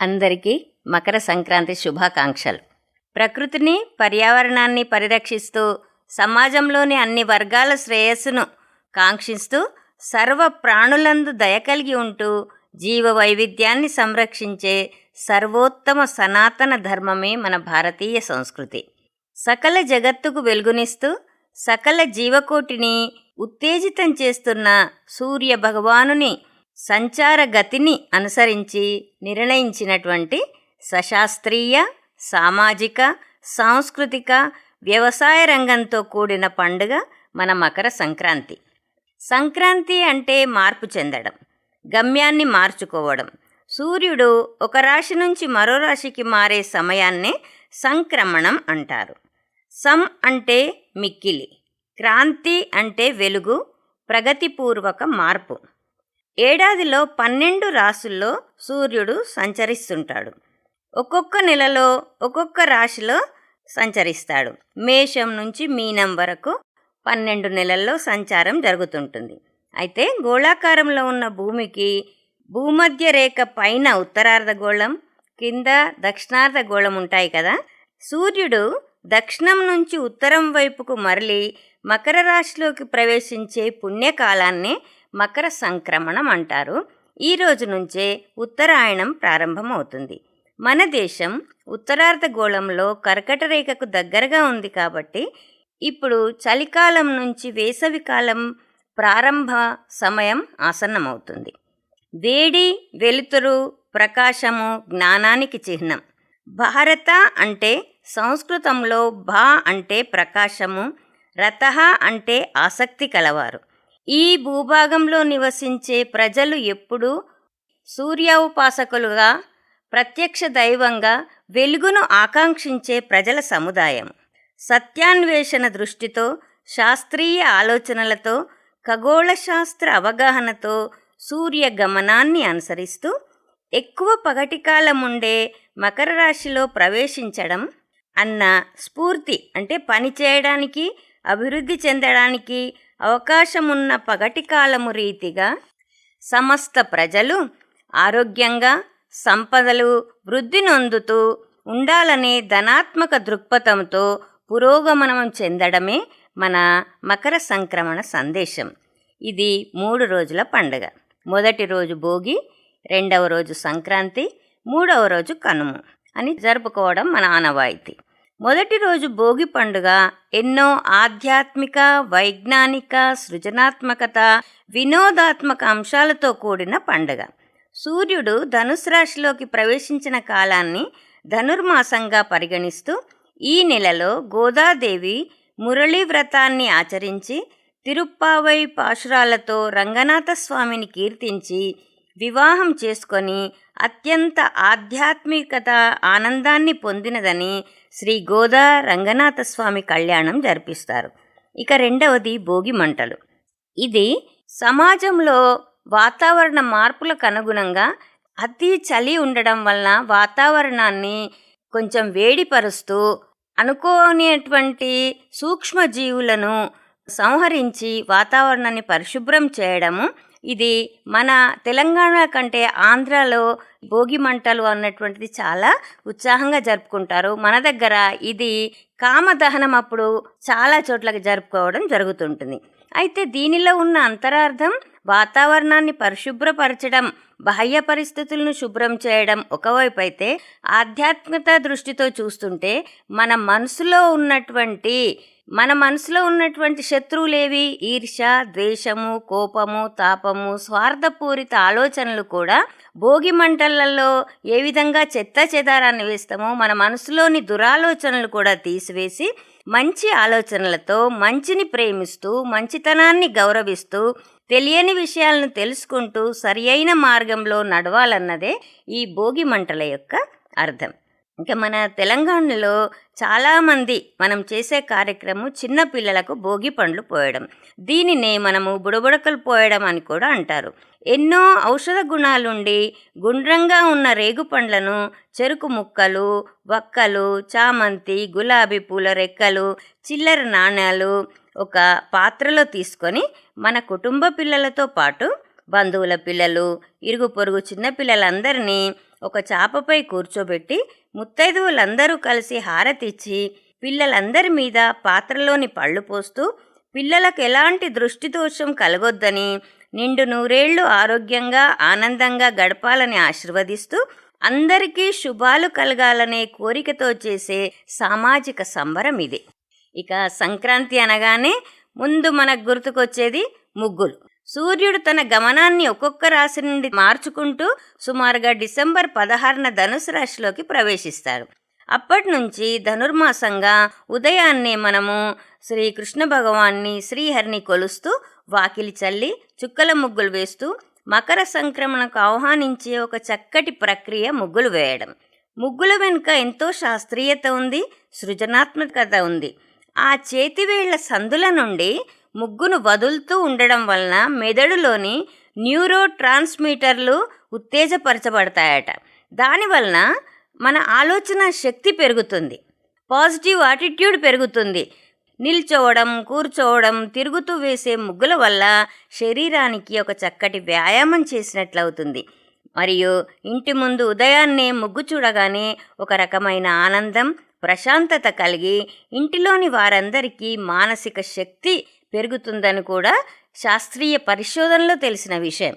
అందరికీ మకర సంక్రాంతి శుభాకాంక్షలు. ప్రకృతిని పర్యావరణాన్ని పరిరక్షిస్తూ సమాజంలోని అన్ని వర్గాల శ్రేయస్సును కాంక్షిస్తూ సర్వ ప్రాణులందు దయ కలిగి ఉంటూ జీవ వైవిధ్యాన్ని సంరక్షించే సర్వోత్తమ సనాతన ధర్మమే మన భారతీయ సంస్కృతి. సకల జగత్తుకు వెలుగునిస్తూ సకల జీవకోటిని ఉత్తేజితం చేస్తున్న సూర్య భగవానుని సంచార గతిని అనుసరించి నిర్ణయించినటువంటి సశాస్త్రీయ సామాజిక సాంస్కృతిక వ్యవసాయ రంగంతో కూడిన పండుగ మన మకర సంక్రాంతి. సంక్రాంతి అంటే మార్పు చెందడం గమ్యాన్ని మార్చుకోవడం. సూర్యుడు ఒక రాశి నుంచి మరో రాశికి మారే సమయాన్నే సంక్రమణం అంటారు. సం అంటే మిక్కిలి క్రాంతి అంటే వెలుగు ప్రగతిపూర్వక మార్పు. ఏడాదిలో పన్నెండు రాసుల్లో సూర్యుడు సంచరిస్తుంటాడు. ఒక్కొక్క నెలలో ఒక్కొక్క రాశిలో సంచరిస్తాడు. మేషం నుంచి మీనం వరకు పన్నెండు నెలల్లో సంచారం జరుగుతుంటుంది. అయితే గోళాకారంలో ఉన్న భూమికి భూమధ్య రేఖ పైన ఉత్తరార్ధగోళం కింద దక్షిణార్ధగోళం ఉంటాయి కదా. సూర్యుడు దక్షిణం నుంచి ఉత్తరం వైపుకు మరలి మకర రాశిలోకి ప్రవేశించే పుణ్యకాలాన్ని మకర సంక్రమణం అంటారు. ఈ రోజు నుంచే ఉత్తరాయణం ప్రారంభమవుతుంది. మన దేశం ఉత్తరార్ధగోళంలో కర్కట రేఖకు దగ్గరగా ఉంది కాబట్టి ఇప్పుడు చలికాలం నుంచి వేసవికాలం ప్రారంభ సమయం ఆసన్నమవుతుంది. వేడి వెలుతురు ప్రకాశము జ్ఞానానికి చిహ్నం. భారత అంటే సంస్కృతంలో భా అంటే ప్రకాశము రథ అంటే ఆసక్తి కలవారు. ఈ భూభాగంలో నివసించే ప్రజలు ఎప్పుడూ సూర్యోపాసకులుగా ప్రత్యక్ష దైవంగా వెలుగును ఆకాంక్షించే ప్రజల సముదాయం. సత్యాన్వేషణ దృష్టితో శాస్త్రీయ ఆలోచనలతో ఖగోళ శాస్త్ర అవగాహనతో సూర్య గమనాన్ని అనుసరిస్తూ ఎక్కువ పగటికాలం ఉండే మకర రాశిలో ప్రవేశించడం అన్న స్ఫూర్తి అంటే పని చేయడానికి అభివృద్ధి చెందడానికి అవకాశమున్న పగటి కాలము రీతిగా సమస్త ప్రజలు ఆరోగ్యంగా సంపదలు వృద్ధి నొందుతూ ఉండాలనే ధనాత్మక దృక్పథంతో పురోగమనం చెందడమే మన మకర సంక్రమణ సందేశం. ఇది మూడు రోజుల పండుగ. మొదటి రోజు భోగి రెండవ రోజు సంక్రాంతి మూడవ రోజు కనుము అని జరుపుకోవడం మన ఆనవాయితీ. మొదటి రోజు భోగి పండుగ ఎన్నో ఆధ్యాత్మిక వైజ్ఞానిక సృజనాత్మకత వినోదాత్మక అంశాలతో కూడిన పండుగ. సూర్యుడు ధనుసు రాశిలోకి ప్రవేశించిన కాలాన్ని ధనుర్మాసంగా పరిగణిస్తూ ఈ నెలలో గోదాదేవి మురళీ వ్రతాన్ని ఆచరించి తిరుప్పావై పాశురాలతో రంగనాథ స్వామిని కీర్తించి వివాహం చేసుకొని అత్యంత ఆధ్యాత్మికత ఆనందాన్ని పొందినదని శ్రీ గోదా రంగనాథ స్వామి కళ్యాణం జరిపిస్తారు. ఇక రెండవది భోగి మంటలు. ఇది సమాజంలో వాతావరణ మార్పులకు అనుగుణంగా అతి చలి ఉండడం వలన వాతావరణాన్ని కొంచెం వేడిపరుస్తూ అనుకోనేటువంటి సూక్ష్మజీవులను సంహరించి వాతావరణాన్ని పరిశుభ్రం చేయడము ఇది మన తెలంగాణ కంటే ఆంధ్రాలో భోగి మంటలు అన్నటువంటిది చాలా ఉత్సాహంగా జరుపుకుంటారు. మన దగ్గర ఇది కామదహనం అప్పుడు చాలా చోట్లకి జరుపుకోవడం జరుగుతుంటుంది. అయితే దీనిలో ఉన్న అంతరార్థం వాతావరణాన్ని పరిశుభ్రపరచడం బాహ్య పరిస్థితులను శుభ్రం చేయడం ఒకవైపు అయితే ఆధ్యాత్మికత దృష్టితో చూస్తుంటే మన మనసులో ఉన్నటువంటి మన మనసులో ఉన్నటువంటి శత్రువులేవి? ఈర్ష ద్వేషము కోపము తాపము స్వార్థపూరిత ఆలోచనలు కూడా భోగి మంటలలో ఏ విధంగా చెత్త చెదారాన్ని వేస్తామో మన మనసులోని దురాలోచనలు కూడా తీసివేసి మంచి ఆలోచనలతో మంచిని ప్రేమిస్తూ మంచితనాన్ని గౌరవిస్తూ తెలియని విషయాలను తెలుసుకుంటూ సరియైన మార్గంలో నడవాలన్నదే ఈ భోగి మంటల యొక్క అర్థం. ఇంకా మన తెలంగాణలో చాలామంది మనం చేసే కార్యక్రమం చిన్న పిల్లలకు భోగి పండ్లు పోయడం. దీనినే మనము బుడబుడకలు పోయడం అని కూడా అంటారు. ఎన్నో ఔషధ గుణాలుండి గుండ్రంగా ఉన్న రేగు పండ్లను చెరుకు ముక్కలు వక్కలు చామంతి గులాబీ పూల రెక్కలు చిల్లర నాణ్యాలు ఒక పాత్రలో తీసుకొని మన కుటుంబ పిల్లలతో పాటు బంధువుల పిల్లలు ఇరుగు పొరుగు చిన్నపిల్లలందరినీ ఒక చాపపై కూర్చోబెట్టి ముత్తైదువులందరూ కలిసి హారతిచ్చి పిల్లలందరి మీద పాత్రలోని పళ్ళు పోస్తూ పిల్లలకు ఎలాంటి దృష్టి దోషం కలగొద్దని నిండు నూరేళ్ళు ఆరోగ్యంగా ఆనందంగా గడపాలని ఆశీర్వదిస్తూ అందరికీ శుభాలు కలగాలనే కోరికతో చేసే సామాజిక సంబరం ఇది. ఇక సంక్రాంతి అనగానే ముందు మనకు గుర్తుకొచ్చేది ముగ్గులు. సూర్యుడు తన గమనాన్ని ఒక్కొక్క రాశి నుండి మార్చుకుంటూ సుమారుగా డిసెంబర్ పదహారున ధనుసు రాశిలోకి ప్రవేశిస్తాడు అప్పటి నుంచి ధనుర్మాసంగా ఉదయాన్నే మనము శ్రీకృష్ణ భగవాన్ని శ్రీహరిని కొలుస్తూ వాకిలి చల్లి చుక్కల ముగ్గులు వేస్తూ మకర సంక్రమణకు ఆహ్వానించే ఒక చక్కటి ప్రక్రియ ముగ్గులు వేయడం. ముగ్గుల వెనుక ఎంతో శాస్త్రీయత ఉంది సృజనాత్మకత ఉంది. ఆ చేతివేళ్ళ సందుల నుండి ముగ్గును వదులుతూ ఉండడం వలన మెదడులోని న్యూరో ట్రాన్స్మిటర్లు ఉత్తేజపరచబడతాయట దానివలన మన ఆలోచన శక్తి పెరుగుతుంది. పాజిటివ్ యాటిట్యూడ్ పెరుగుతుంది. నిల్చోవడం కూర్చోవడం తిరుగుతూ వేసే ముగ్గుల వల్ల శరీరానికి ఒక చక్కటి వ్యాయామం చేసినట్లవుతుంది. మరియు ఇంటి ముందు ఉదయాన్నే ముగ్గు చూడగానే ఒక రకమైన ఆనందం ప్రశాంతత కలిగి ఇంటిలోని వారందరికీ మానసిక శక్తి పెరుగుతుందని కూడా శాస్త్రీయ పరిశోధనలో తెలిసిన విషయం.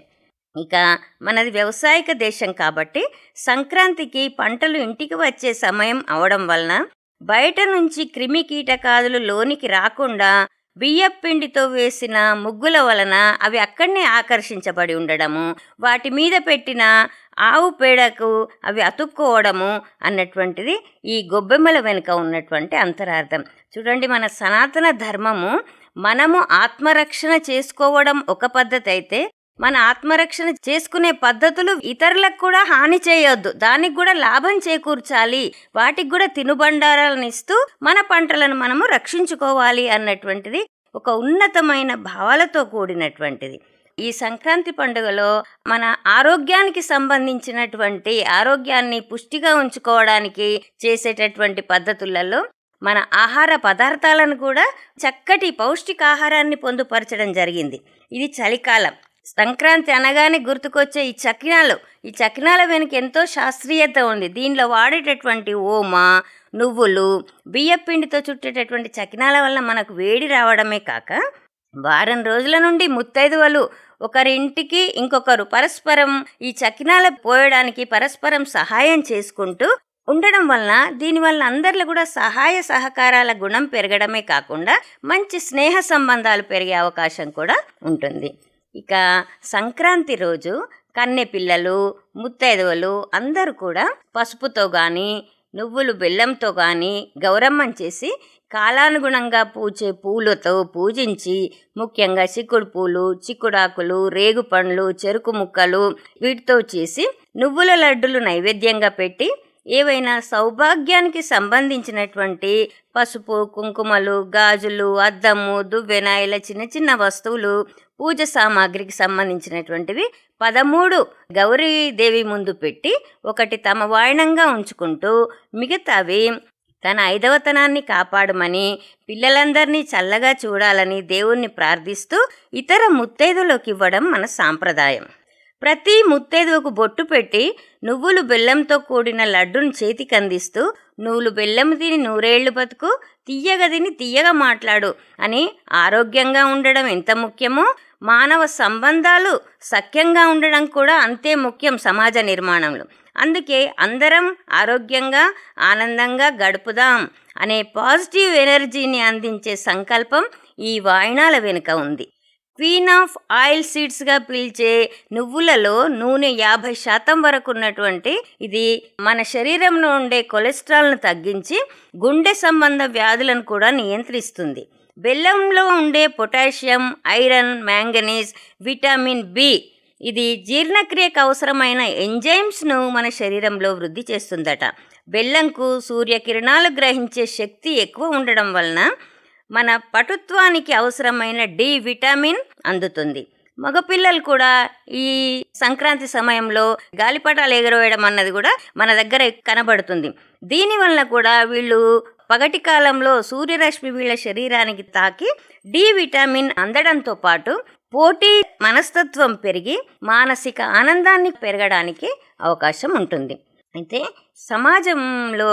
ఇక మనది వ్యవసాయక దేశం కాబట్టి సంక్రాంతికి పంటలు ఇంటికి వచ్చే సమయం అవడం వలన బయట నుంచి క్రిమి కీటకాదులు లోనికి రాకుండా బియ్యపిండితో వేసిన ముగ్గుల వలన అవి అక్కడనే ఆకర్షించబడి ఉండడము వాటి మీద పెట్టిన ఆవు పేడకు అవి అతుక్కోవడము అన్నటువంటిది ఈ గొబ్బెమ్మల వెనుక ఉన్నటువంటి అంతరార్థం. చూడండి మన సనాతన ధర్మము మనము ఆత్మరక్షణ చేసుకోవడం ఒక పద్ధతి అయితే మన ఆత్మరక్షణ చేసుకునే పద్ధతులు ఇతరులకు కూడా హాని చేయొద్దు. దానికి కూడా లాభం చేకూర్చాలి. వాటికి కూడా తినుబండారాలను ఇస్తూ మన పంటలను మనము రక్షించుకోవాలి అన్నటువంటిది ఒక ఉన్నతమైన భావాలతో కూడినటువంటిది. ఈ సంక్రాంతి పండుగలో మన ఆరోగ్యానికి సంబంధించినటువంటి ఆరోగ్యాన్ని పుష్టిగా ఉంచుకోవడానికి చేసేటటువంటి పద్ధతులలో మన ఆహార పదార్థాలను కూడా చక్కటి పౌష్టికాహారాన్ని పొందుపరచడం జరిగింది. ఇది చలికాలం. సంక్రాంతి అనగానే గుర్తుకొచ్చే ఈ చకినాలు. ఈ చకినాల వెనుక ఎంతో శాస్త్రీయత ఉంది. దీనిలో వాడేటటువంటి ఓమ నువ్వులు బియ్యపిండితో చుట్టేటటువంటి చకినాల వల్ల మనకు వేడి రావడమే కాక వారం రోజుల నుండి ముత్తైదువలు. ఒకరింటికి ఇంకొకరు పరస్పరం ఈ చకినాల పోయడానికి పరస్పరం సహాయం చేసుకుంటూ ఉండడం వలన దీనివల్ల అందరిలో కూడా సహాయ సహకారాల గుణం పెరగడమే కాకుండా మంచి స్నేహ సంబంధాలు పెరిగే అవకాశం కూడా ఉంటుంది. ఇక సంక్రాంతి రోజు కన్నె పిల్లలు ముత్తైదువలు అందరూ కూడా పసుపుతో కానీ నువ్వులు బెల్లంతో కానీ గౌరమ్మం చేసి కాలానుగుణంగా పూచే పూలతో పూజించి ముఖ్యంగా చిక్కుడు పూలు చిక్కుడాకులు రేగు పండ్లు చెరుకు ముక్కలు వీటితో చేసి నువ్వుల లడ్డులు నైవేద్యంగా పెట్టి ఏవైనా సౌభాగ్యానికి సంబంధించినటువంటి పసుపు కుంకుమలు గాజులు అద్దము దువ్వెన ఇలా చిన్న చిన్న వస్తువులు పూజ సామాగ్రికి సంబంధించినటువంటివి పదమూడు గౌరీదేవి ముందు పెట్టి ఒకటి తమ వాయనంగా ఉంచుకుంటూ మిగతావి తన ఐదవతనాన్ని కాపాడమని పిల్లలందరినీ చల్లగా చూడాలని దేవుణ్ణి ప్రార్థిస్తూ ఇతర ముత్తైదులోకి ఇవ్వడం మన సాంప్రదాయం. ప్రతి ముత్తైదువుకు బొట్టు పెట్టి నువ్వులు బెల్లంతో కూడిన లడ్డును చేతికి అందిస్తూ నువ్వులు బెల్లం తిని నూరేళ్ళు బతుకు తీయగా తిని తీయగా మాట్లాడు అని ఆరోగ్యంగా ఉండడం ఎంత ముఖ్యమో మానవ సంబంధాలు సఖ్యంగా ఉండడం కూడా అంతే ముఖ్యం సమాజ నిర్మాణంలో. అందుకే అందరం ఆరోగ్యంగా ఆనందంగా గడుపుదాం అనే పాజిటివ్ ఎనర్జీని అందించే సంకల్పం ఈ వాయినాల వెనుక ఉంది. క్వీన్ ఆఫ్ ఆయిల్ సీడ్స్గా పిలిచే నువ్వులలో నూనె యాభై శాతం వరకు ఉన్నటువంటి ఇది మన శరీరంలో ఉండే కొలెస్ట్రాల్ను తగ్గించి గుండె సంబంధ వ్యాధులను కూడా నియంత్రిస్తుంది. బెల్లంలో ఉండే potassium iron manganese vitamin B ఇది జీర్ణక్రియకు అవసరమైన ఎంజైమ్స్ను మన శరీరంలో వృద్ధి చేస్తుందట. బెల్లంకు సూర్యకిరణాలు గ్రహించే శక్తి ఎక్కువ ఉండడం వలన మన పటుత్వానికి అవసరమైన డి విటమిన్ అందుతుంది. మగపిల్లలు కూడా ఈ సంక్రాంతి సమయంలో గాలిపటాలు ఎగరవేయడం అన్నది కూడా మన దగ్గర కనబడుతుంది. దీనివల్ల కూడా వీళ్ళు పగటి కాలంలో సూర్యరశ్మి వీళ్ళ శరీరానికి తాకి డి విటమిన్ అందడంతో పాటు పోటీ మనస్తత్వం పెరిగి మానసిక ఆనందాన్ని పెరగడానికి అవకాశం ఉంటుంది. అయితే సమాజంలో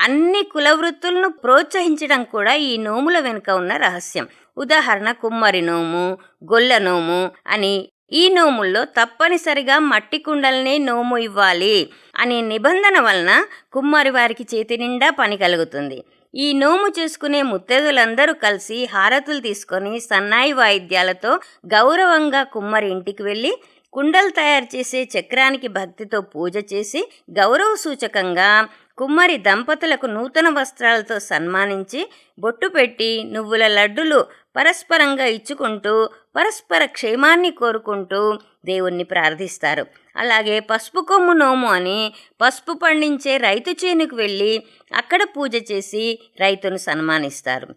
అన్ని కుల వృత్తులను ప్రోత్సహించడం కూడా ఈ నోముల వెనుక ఉన్న రహస్యం. ఉదాహరణ కుమ్మరి నోము గొల్ల నోము అని ఈ నోముల్లో తప్పనిసరిగా మట్టి కుండలనే నోము ఇవ్వాలి అనే నిబంధన వలన కుమ్మరి వారికి చేతి నిండా పని కలుగుతుంది. ఈ నోము చూసుకునే ముత్తేదులందరూ కలిసి హారతులు తీసుకొని సన్నాయి వాయిద్యాలతో గౌరవంగా కుమ్మరి ఇంటికి వెళ్ళి కుండలు తయారు చేసే చక్రానికి భక్తితో పూజ చేసి గౌరవ సూచకంగా కుమ్మరి దంపతులకు నూతన వస్త్రాలతో సన్మానించి బొట్టు పెట్టి నువ్వుల లడ్డులు పరస్పరంగా ఇచ్చుకుంటూ పరస్పర క్షేమాన్ని కోరుకుంటూ దేవుణ్ణి ప్రార్థిస్తారు. అలాగే పసుపు కొమ్ము నోము అని పసుపు పండించే రైతు చేనుకు వెళ్ళి అక్కడ పూజ చేసి రైతును సన్మానిస్తారు.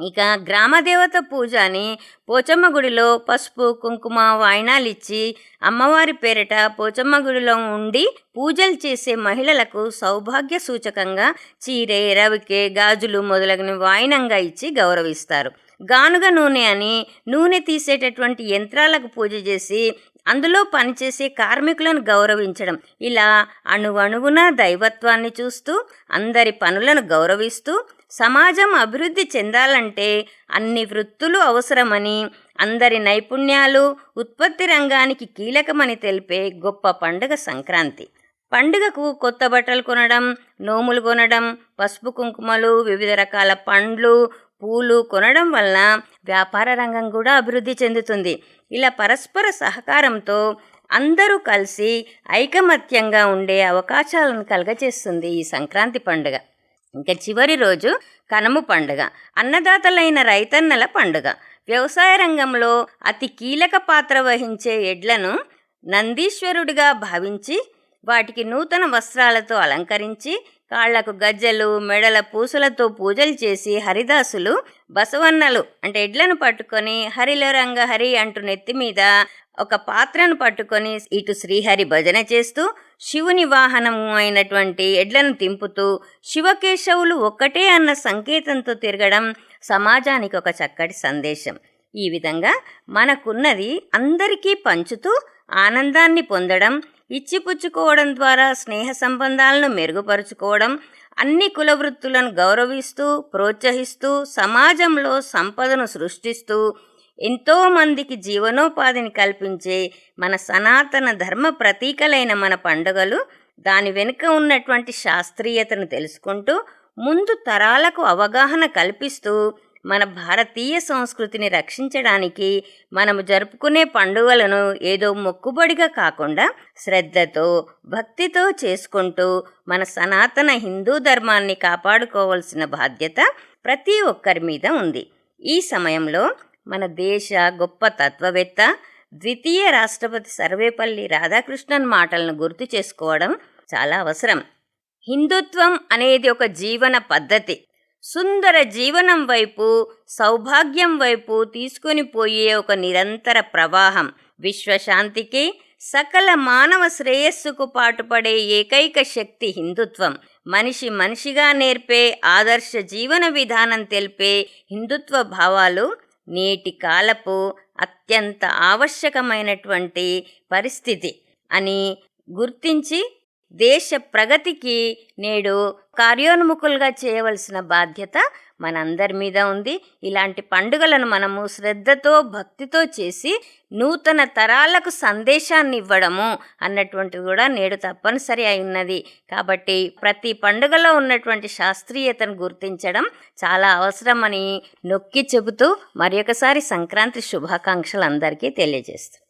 ఇక గ్రామదేవత పూజ అని పోచమ్మ గుడిలో పసుపు కుంకుమ వాయినాలిచ్చి అమ్మవారి పేరిట పోచమ్మ గుడిలో ఉండి పూజలు చేసే మహిళలకు సౌభాగ్య సూచకంగా చీరె రవికే గాజులు మొదలగున వాయినంగా ఇచ్చి గౌరవిస్తారు. గానుగ నూనె అని నూనె తీసేటటువంటి యంత్రాలకు పూజ చేసి అందులో పనిచేసే కార్మికులను గౌరవించడం. ఇలా అణువణువున దైవత్వాన్ని చూస్తూ అందరి పనులను గౌరవిస్తూ సమాజం అభివృద్ధి చెందాలంటే అన్ని వృత్తులు అవసరమని అందరి నైపుణ్యాలు ఉత్పత్తి రంగానికి కీలకమని తెలిపే గొప్ప పండుగ సంక్రాంతి. పండుగకు కొత్త బట్టలు కొనడం నోములు కొనడం పసుపు కుంకుమలు వివిధ రకాల పండ్లు పూలు కొనడం వలన వ్యాపార రంగం కూడా అభివృద్ధి చెందుతుంది. ఇలా పరస్పర సహకారంతో అందరూ కలిసి ఐకమత్యంగా ఉండే అవకాశాలను కలగచేస్తుంది ఈ సంక్రాంతి పండుగ. ఇంకా చివరి రోజు కనుము పండుగ అన్నదాతలైన రైతన్నల పండుగ. వ్యవసాయ రంగంలో అతి కీలక పాత్ర వహించే ఎడ్లను నందీశ్వరుడిగా భావించి వాటికి నూతన వస్త్రాలతో అలంకరించి కాళ్ళకు గజ్జలు మెడల పూసలతో పూజలు చేసి హరిదాసులు బసవన్నలు అంటే ఎడ్లను పట్టుకొని హరిలో రంగ హరి అంటూ నెత్తి మీద ఒక పాత్రను పట్టుకొని ఇటు శ్రీహరి భజన చేస్తూ శివుని వాహనము అయినటువంటి ఎడ్లను తింపుతూ శివకేశవులు ఒక్కటే అన్న సంకేతంతో తిరగడం సమాజానికి ఒక చక్కటి సందేశం. ఈ విధంగా మనకున్నది అందరికీ పంచుతూ ఆనందాన్ని పొందడం ఇచ్చిపుచ్చుకోవడం ద్వారా స్నేహ సంబంధాలను మెరుగుపరుచుకోవడం అన్ని కుల వృత్తులను గౌరవిస్తూ ప్రోత్సహిస్తూ సమాజంలో సంపదను సృష్టిస్తూ ఎంతోమందికి జీవనోపాధిని కల్పించే మన సనాతన ధర్మ ప్రతీకలైన మన పండుగలు దాని వెనుక ఉన్నటువంటి శాస్త్రీయతను తెలుసుకుంటూ ముందు తరాలకు అవగాహన కల్పిస్తూ మన భారతీయ సంస్కృతిని రక్షించడానికి మనము జరుపుకునే పండుగలను ఏదో మొక్కుబడిగా కాకుండా శ్రద్ధతో భక్తితో చేసుకుంటూ మన సనాతన హిందూ ధర్మాన్ని కాపాడుకోవాల్సిన బాధ్యత ప్రతి ఒక్కరి మీద ఉంది. ఈ సమయంలో మన దేశ గొప్ప తత్వవేత్త ద్వితీయ రాష్ట్రపతి సర్వేపల్లి రాధాకృష్ణన్ మాటలను గుర్తు చేసుకోవడం చాలా అవసరం. హిందుత్వం అనేది ఒక జీవన పద్ధతి. సుందర జీవనం వైపు సౌభాగ్యం వైపు తీసుకొని పోయే ఒక నిరంతర ప్రవాహం. విశ్వశాంతికి సకల మానవ శ్రేయస్సుకు పాటుపడే ఏకైక శక్తి హిందుత్వం. మనిషి మనిషిగా నేర్పే ఆదర్శ జీవన విధానం తెలిపే హిందుత్వ భావాలు నేటి కాలపు అత్యంత ఆవశ్యకమైనటువంటి పరిస్థితి అని గుర్తించి దేశ ప్రగతికి నేడు కార్యోన్ముఖులుగా చేయవలసిన బాధ్యత మనందరి మీద ఉంది. ఇలాంటి పండుగలను మనము శ్రద్ధతో భక్తితో చేసి నూతన తరాలకు సందేశాన్ని ఇవ్వడము అన్నటువంటిది కూడా నేడు తప్పనిసరి అయి ఉన్నది. కాబట్టి ప్రతి పండుగలో ఉన్నటువంటి శాస్త్రీయతను గుర్తించడం చాలా అవసరమని నొక్కి చెబుతూ మరొకసారి సంక్రాంతి శుభాకాంక్షలు అందరికీ తెలియజేస్తాను